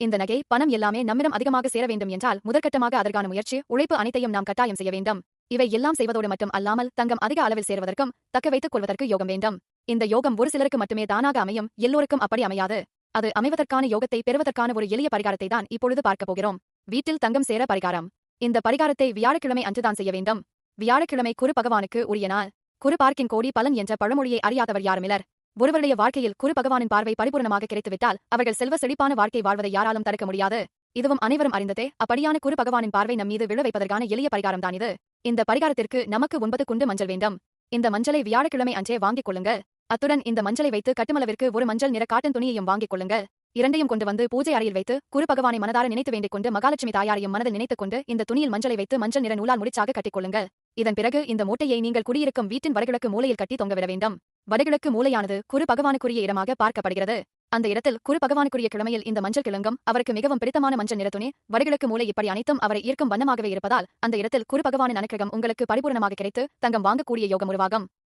இந்த நகை பணம் எல்லாமே நம்மிடம் அதிகமாக சேர வேண்டும் என்றால் முதற்கட்டமாக அதற்கான முயற்சி உழைப்பு அனைத்தையும் நாம் கட்டாயம் செய்ய வேண்டும். இவை எல்லாம் செய்வதோடு மட்டும் அல்லாமல் தங்கம் அதிக அளவில் சேருவதற்கும் தக்க வைத்துக் கொள்வதற்கு யோகம் வேண்டும். இந்த யோகம் ஒரு சிலருக்கு மட்டுமே தானாக அமையும் எல்லோருக்கும் அப்படி அமையாது. அது அமைவதற்கான யோகத்தை பெறுவதற்கான ஒரு எளிய பரிகாரத்தை தான் இப்பொழுது பார்க்கப் போகிறோம். வீட்டில் தங்கம் சேர பரிகாரம். இந்த பரிகாரத்தை வியாழக்கிழமை அன்றுதான் செய்ய வேண்டும். வியாழக்கிழமை குரு பகவானுக்கு உரிய நாள் குரு பார்க்கின் கோடி பலன் என்ற பழமொழியை அறியாதவர் யாருமிலர்? ஒருவருடைய வாழ்க்கையில் குரு பகவானின் பார்வை பரிபூர்ணமாக கிடைத்துவிட்டால் அவர்கள் செல்வ செழிப்பான வாழ்க்கை வாழ்வதை யாராலும் தடுக்க முடியாது. இதுவும் அனைவரும் அறிந்ததே அப்படியான குரு பகவானின் பார்வை நம் மீது விழ வைப்பதற்கான எளிய பரிகாரம் தான் இது. இந்த பரிகாரத்திற்கு நமக்கு ஒன்பது குண்டு மஞ்சள் வேண்டும். இந்த மஞ்சளை வியாழக்கிழமை அன்றே வாங்கிக் கொள்ளுங்கள். அத்துடன் இந்த மஞ்சளை வைத்து கட்டுமளவிற்கு ஒரு மஞ்சள் நிற காட்டன் துணியையும் வாங்கிக் கொள்ளுங்கள். இரண்டையும் கொண்டு வந்து பூஜை அறையில் வைத்து குரு பகவானை மனதார நினைத்து வேண்டிக் கொண்டு மகாலட்சுமி தாயாரையும் மனதில் நினைத்துக் கொண்டு இந்த துணியில் மஞ்சளை வைத்து மஞ்சள் நிற நூலால் முடிச்சாக கட்டிக்கொள்ளுங்கள் இதன் பிறகு இந்த மூட்டையை நீங்கள் குடியிருக்கும் வீட்டின் வடகிழக்கு மூலையில் கட்டி தொங்கவிட வேண்டும். வடகிழக்கு மூலையானது குரு பகவானுக்குரிய இடமாக பார்க்கப்படுகிறது. அந்த இடத்தில் குரு பகவானுக்குரிய கிழமையில் இந்த மஞ்சள் கிழங்கும் அவருக்கு மிகவும் பிடித்தமான மஞ்சள் நிறத்துணி வடகிழக்கு மூலை இப்படி அனைத்தும் அவரை ஈர்க்கும் வண்ணமாகவே இருப்பதால் அந்த இடத்தில் குரு பகவானின் அனுக்கிரகம் உங்களுக்கு பரிபூர்ணமாக கிடைத்து தங்கம் வாங்கக்கூடிய யோகம் உருவாகும்.